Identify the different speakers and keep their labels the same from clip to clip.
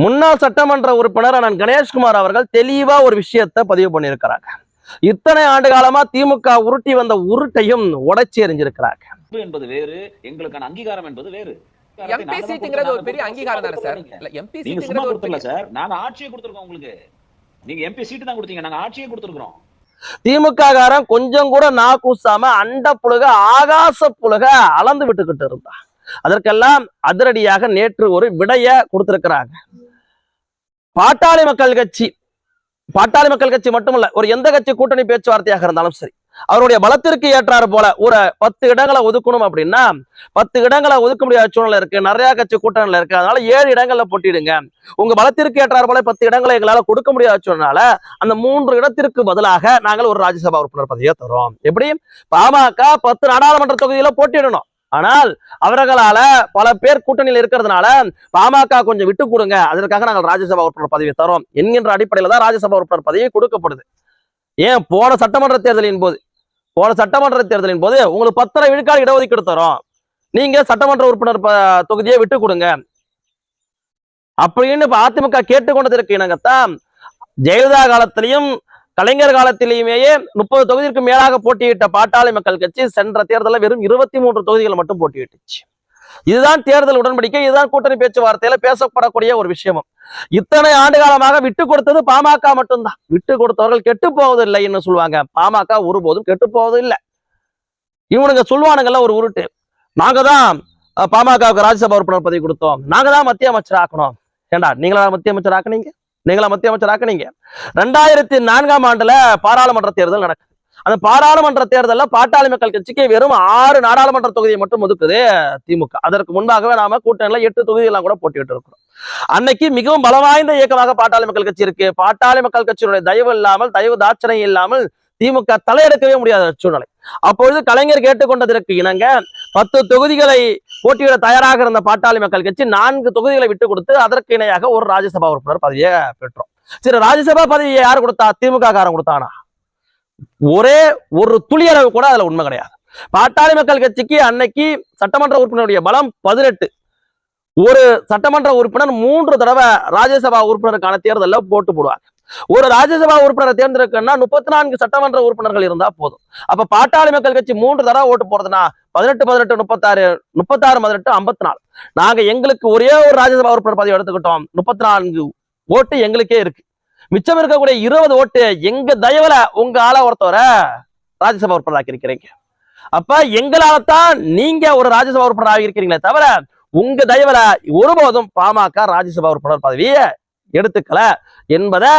Speaker 1: முன்னாள் சட்டமன்ற உறுப்பினர் அண்ணன் கணேஷ்குமார் அவர்கள் தெளிவா ஒரு விஷயத்தை பதிவு பண்ணியிருக்கிறாங்க. இத்தனை ஆண்டு காலமா திமுக உருட்டி வந்த உருட்டையும் உடைச்சி எறிஞ்சிருக்கிறாங்க.
Speaker 2: என்பது வேறு எங்களுக்கான அங்கீகாரம் என்பது வேறு.
Speaker 3: எம்பி சீட்டுங்கிறது ஒரு பெரிய அங்கீகாரம் தானே சார்? இல்ல எம்பி சீட்டுங்கிறது ஒரு பெரிய
Speaker 2: சார். நாங்க ஆட்சியை கொடுத்துருக்கோம் உங்களுக்கு. நீங்க எம்பி சீட்டு தான் கொடுத்தீங்க. நாங்க ஆட்சியை கொடுத்துருக்கோம்.
Speaker 1: திமுக காரன் கொஞ்சம் கூட நா கூசாம அண்ட புழுக ஆகாச புழுக அளந்து விட்டுக்கிட்டு இருந்தா அதற்கெல்லாம் அதிரடியாக நேற்று ஒரு விடைய கொடுத்திருக்கிறாங்க. பாட்டாளி மக்கள் கட்சி பாட்டாளி மக்கள் கட்சி மட்டுமல்ல ஒரு எந்த கட்சி கூட்டணி பேச்சுவார்த்தையாக இருந்தாலும் சரி அவருடைய பலத்திற்கு ஏற்றாறு போல ஒரு பத்து இடங்களை ஒதுக்கணும் அப்படின்னா பத்து இடங்களை ஒதுக்க முடியாத சூழ்நிலை இருக்கு நிறைய கட்சி கூட்டணியில இருக்கு அதனால ஏழு இடங்கள்ல போட்டிடுங்க உங்க பலத்திற்கு ஏற்றாறு போல பத்து இடங்களை எங்களால கொடுக்க முடியாத சூழ்நிலை அந்த மூன்று இடத்திற்கு பதிலாக நாங்கள் ஒரு ராஜ்யசபா உறுப்பினர் பதவியை தரோம் எப்படி? பாமக பத்து நாடாளுமன்ற தொகுதியில போட்டியிடணும். ஆனால் அவர்களால பல பேர் கூட்டணியில் இருக்கிறதுனால பாமக கொஞ்சம் விட்டு கொடுங்க. அதற்காக நாங்கள் ராஜ்யசபா உறுப்பினர் பதவி தரோம் என்கின்ற அடிப்படையில் தான் ராஜ்யசபா உறுப்பினர் பதவி கொடுக்கப்படுது. ஏன் போன சட்டமன்ற தேர்தலின் போது போன சட்டமன்ற தேர்தலின் போது உங்களுக்கு பத்தரை விழுக்காடு இடஒதுக்கீடு தரோம். நீங்க சட்டமன்ற உறுப்பினர் தொகுதியை விட்டு கொடுங்க. அப்படின்னு இப்ப அதிமுக கேட்டுக்கொண்டதற்கு இணங்கத்தான் ஜெயலலிதா காலத்திலையும் கலைஞர் காலத்திலேயுமேயே முப்பது தொகுதிக்கு மேலாக போட்டியிட்ட பாட்டாளி மக்கள் கட்சி சென்ற தேர்தலில் வெறும் இருபத்தி மூன்று தொகுதிகள் மட்டும் போட்டியிட்டுச்சு. இதுதான் தேர்தல் உடன்படிக்கை இதுதான் கூட்டணி பேச்சுவார்த்தையில பேசப்படக்கூடிய ஒரு விஷயமும். இத்தனை ஆண்டு காலமாக விட்டு கொடுத்தது பாமக மட்டும்தான். விட்டு கொடுத்தவர்கள் கெட்டு போவதில்லை என்று சொல்லுவாங்க. பாமக ஒருபோதும் கெட்டு போவதில்லை. இவனுங்க சொல்லுவானுங்கல்ல ஒரு உருட்டு. நாங்க தான் பாமகவுக்கு ராஜ்யசபா உறுப்பினர் பதவி கொடுத்தோம். நாங்க தான் மத்திய அமைச்சர் ஆக்கணும். ஏண்டா நீங்களா மத்திய அமைச்சர் ஆக்குனீங்க? நீங்களா மத்திய அமைச்சர் நீங்க. ரெண்டாயிரத்தி நான்காம் ஆண்டுல பாராளுமன்ற தேர்தல் நடக்குது. அந்த பாராளுமன்ற தேர்தலில் பாட்டாளி மக்கள் கட்சிக்கு வெறும் ஆறு நாடாளுமன்ற தொகுதியை மட்டும் ஒதுக்குது திமுக. அதற்கு முன்பாகவே நாம கூட்டணியில எட்டு தொகுதியெல்லாம் கூட போட்டிட்டு இருக்கிறோம். அன்னைக்கு மிகவும் பலவாய்ந்த இயக்கமாக பாட்டாளி மக்கள் கட்சி இருக்கு. பாட்டாளி மக்கள் கட்சியினுடைய தயவு இல்லாமல் தயவு தாட்சணை இல்லாமல் திமுக தலையெடுக்கவே முடியாத சூழ்நிலை. அப்பொழுது கலைஞர் கேட்டுக்கொண்டதற்கு இணங்க பத்து தொகுதிகளை போட்டியிட தயாராக இருந்த பாட்டாளி மக்கள் கட்சி நான்கு தொகுதிகளை விட்டு கொடுத்து அதற்கு இணையாக ஒரு ராஜ்யசபா உறுப்பினர் பதவியை பெற்றோம். சரி ராஜ்யசபா பதவியை யார் கொடுத்தா? திமுக காரன் கொடுத்தானா? ஒரே ஒரு துளியளவு கூட அதுல உண்மை கிடையாது. பாட்டாளி மக்கள் கட்சிக்கு அன்னைக்கு சட்டமன்ற உறுப்பினருடைய பலம் பதினெட்டு. ஒரு சட்டமன்ற உறுப்பினர் மூன்று தடவை ராஜ்யசபா உறுப்பினருக்கான தேர்தலில் போட்டு போடுவாங்க ஒரு ராஜ்யசபா உறுப்பினரை தேர்ந்தெடுக்கணும்னா முப்பத்தி நான்கு சட்டமன்ற உறுப்பினர்கள் இருந்தா போதும். அப்ப பாட்டாளி மக்கள் கட்சி மூன்று தடவை ஓட்டு போறதுன்னா பதினெட்டு பதினெட்டு முப்பத்தாறு முப்பத்தாறு பதினெட்டு ஐம்பத்தி நாலு நாங்க எங்களுக்கு ஒரே ஒரு ராஜ்யசபா உறுப்பினர் பதவி எடுத்துக்கிட்டோம். முப்பத்தி நான்கு ஓட்டு எங்களுக்கே இருக்கு. மிச்சம் இருக்கக்கூடிய இருபது ஓட்டு எங்க தயவுல உங்க ஆள ஒருத்தவரை ராஜ்யசபா உறுப்பினர் ஆக்கியிருக்கிறீங்க அப்ப எங்களால தான் நீங்க ஒரு ராஜ்யசபா உறுப்பினர் ஆகியிருக்கிறீங்களே தவிர உங்க தயவுல ஒருபோதும் பாமக ராஜ்யசபா உறுப்பினர் பதவியை எடுத்துக்கல என்பதை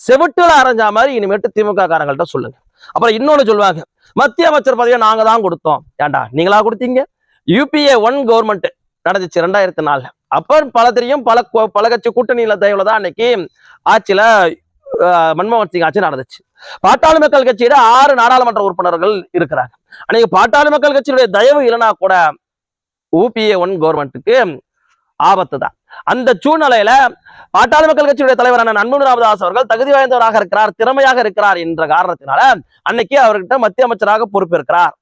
Speaker 1: செவிட்டுல அரைஞ்ச மாதிரி இனிமேட்டு திமுக காரங்கள்ட்ட சொல்லுங்க. அப்புறம் இன்னொன்னு சொல்லுவாங்க மத்திய அமைச்சர் பதவியை நாங்க தான் கொடுத்தோம். ஏன்டா நீங்களா கொடுத்தீங்க? யூபிஏ ஒன் கவர்மெண்ட் நடந்துச்சு ரெண்டாயிரத்தி நாலுல. அப்ப பல தெரியும் பல பல கட்சி கூட்டணியில தயவுல தான் அன்னைக்கு ஆட்சியில மன்மோகன் சிங் ஆட்சி நடந்துச்சு. பாட்டாளி மக்கள் கட்சியில ஆறு நாடாளுமன்ற உறுப்பினர்கள் இருக்கிறாங்க. அன்னைக்கு பாட்டாளி மக்கள் கட்சியுடைய தயவு இல்லைன்னா கூட யூபிஏ ஒன் கவர்மெண்ட்டுக்கு ஆபத்து தான். அந்த சூழ்நிலையில பாட்டாளி மக்கள் கட்சியுடைய தலைவரான நண்பன் ராமதாஸ் அவர்கள் தகுதி வாய்ந்தவராக இருக்கிறார் திறமையாக இருக்கிறார் என்ற காரணத்தினால அன்னைக்கு அவர்கிட்ட மத்திய அமைச்சராக பொறுப்பேற்கிறார்.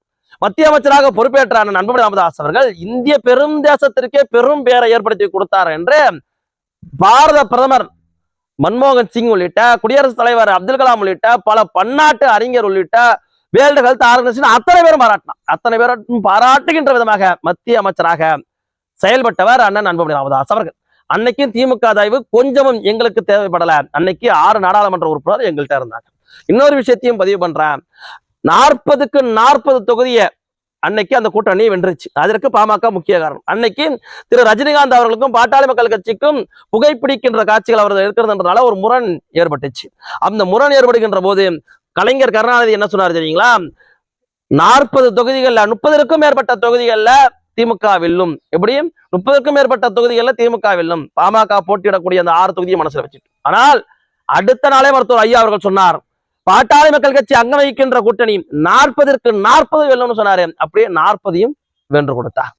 Speaker 1: மத்திய அமைச்சராக பொறுப்பேற்ற நண்பன் ராமதாஸ் அவர்கள் இந்திய பெரும் தேசத்திற்கே பெரும் பேரை ஏற்படுத்தி கொடுத்தார் என்று பாரத பிரதமர் மன்மோகன் சிங் உள்ளிட்ட குடியரசுத் தலைவர் அப்துல் கலாம் உள்ளிட்ட பல பன்னாட்டு அறிஞர் உள்ளிட்ட வேர்ல்டு ஹெல்த் ஆர்கனைசேஷன் அத்தனை பேரும் பாராட்டினார். அத்தனை பேரும் பாராட்டுகின்ற விதமாக மத்திய அமைச்சராக செயல்பட்டவர் அண்ணன் அன்புமணி ராமதாஸ் அவர்கள். அன்னைக்கும் திமுக தயவு கொஞ்சமும் எங்களுக்கு தேவைப்படல. அன்னைக்கு ஆறு நாடாளுமன்ற உறுப்பினர் எங்கள்கிட்ட இருந்தாங்க. இன்னொரு விஷயத்தையும் பதிவு பண்றேன். நாற்பதுக்கு நாற்பது தொகுதியை அன்னைக்கு அந்த கூட்டணி வென்றுச்சு. அதற்கு பாமக முக்கிய காரணம். அன்னைக்கு திரு ரஜினிகாந்த் அவர்களுக்கும் பாட்டாளி மக்கள் கட்சிக்கும் புகைப்பிடிக்கின்ற காட்சிகள் அவர்கள் இருக்கிறதுன்றதுனால ஒரு முரண் ஏற்பட்டுச்சு. அந்த முரண் ஏற்படுகின்ற போது கலைஞர் கருணாநிதி என்ன சொன்னார் தெரியுங்களா? நாற்பது தொகுதிகள்ல முப்பதற்கும் மேற்பட்ட தொகுதிகள்ல திமுக வெல்லும் எப்படியும் முப்பதுக்கும் மேற்பட்ட தொகுதிகளில் திமுக வெல்லும் பாமக போட்டியிடக்கூடிய அந்த ஆறு தொகுதியை மனசுல வச்சுட்டு ஆனால் அடுத்த நாளே மருத்துவர் ஐயா அவர்கள் சொன்னார் பாட்டாளி மக்கள் கட்சி அங்க வகிக்கின்ற கூட்டணி நாற்பதற்கு நாற்பது வெல்லும்னு சொன்னாரு. அப்படியே நாற்பதையும் வென்று கொடுத்தார்.